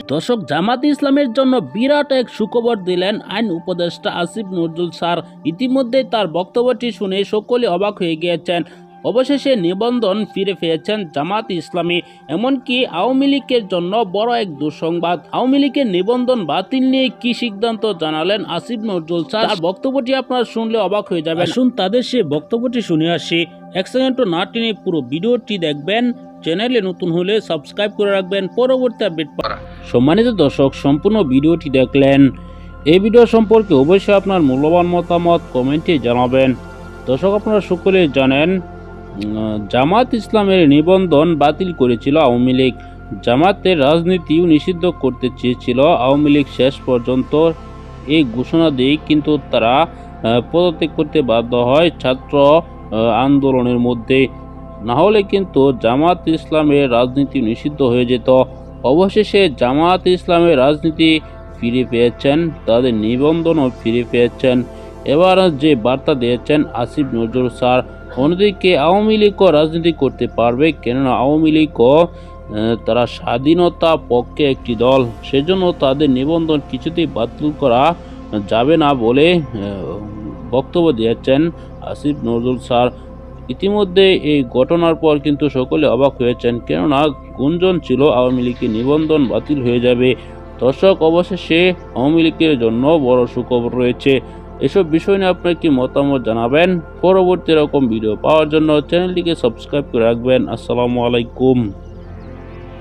দর্শক, জামাত ইসলামের জন্য বিরাট এক সুখবর দিলেন আইন উপদেষ্টা আসিফ নজরুল স্যার। ইতিমধ্যে তার বক্তব্যটি শুনে সকলে অবাক হয়ে গিয়েছেন। অবশেষে নিবন্ধন ফিরে পেয়েছেন জামাত ইসলামী। এমনকি আওয়ামী লীগের জন্য বড় এক দুঃসংবাদ। আওয়ামী লীগের নিবন্ধন বাতিল নিয়ে কি সিদ্ধান্ত জানালেন আসিফ নজরুল স্যার? তার বক্তব্যটি আপনারা শুনলে অবাক হয়ে যাবেন। শুন তাদের সে বক্তব্যটি শুনে আসি। এক সেকেন্ডও না টেনে পুরো ভিডিওটি দেখবেন। চ্যানেলে নতুন হলে সাবস্ক্রাইব করে রাখবেন। পরবর্তী আপডেট পাওয়ার সম্মানিত দর্শক, সম্পূর্ণ ভিডিওটি দেখলেন। এই ভিডিও সম্পর্কে অবশ্যই আপনার মূল্যবান মতামত কমেন্টে জানাবেন। দর্শক, আপনারা সকলে জানেন জামাত ইসলামের নিবন্ধন বাতিল করেছিল আওয়ামী লীগ। জামাতের রাজনীতিও নিষিদ্ধ করতে চেয়েছিল আওয়ামী লীগ শেষ পর্যন্ত। এই ঘোষণা দিয়ে কিন্তু তারা পদত্যাগ করতে বাধ্য হয় ছাত্র আন্দোলনের মধ্যে। না হলে কিন্তু জামাত ইসলামের রাজনীতি নিষিদ্ধ হয়ে যেত। অবশেষে জামাত ইসলামের রাজনীতি ফিরে পেয়েছেন, তাদের নিবন্ধনও ফিরে পেয়েছেন। এবার যে বার্তা দিয়েছেন আসিফ নজরুল স্যার, অন্যদিকে আওয়ামী লীগও রাজনীতি করতে পারবে কেননা আওয়ামী লীগও তারা স্বাধীনতা পক্ষে একটি দল। সেজন্য তাদের নিবন্ধন কিছুতেই বাতিল করা যাবে না বলে বক্তব্য দিয়েছেন আসিফ নজরুল স্যার। ইতিমধ্যে এই ঘটনার পর কিন্তু সকলে অবাক হয়েছেন, কেননা গুঞ্জন ছিল, আওয়ামী লীগের নিবন্ধন বাতিল হয়ে যাবে। দর্শক, অবশেষে আওয়ামী লীগের জন্য বড় সুখবর রয়েছে। এসব বিষয় নিয়ে আপনার কি মতামত জানাবেন? পরবর্তী এরকম ভিডিও পাওয়ার জন্য চ্যানেলটিকে সাবস্ক্রাইব করে রাখবেন। আসসালামু আলাইকুম।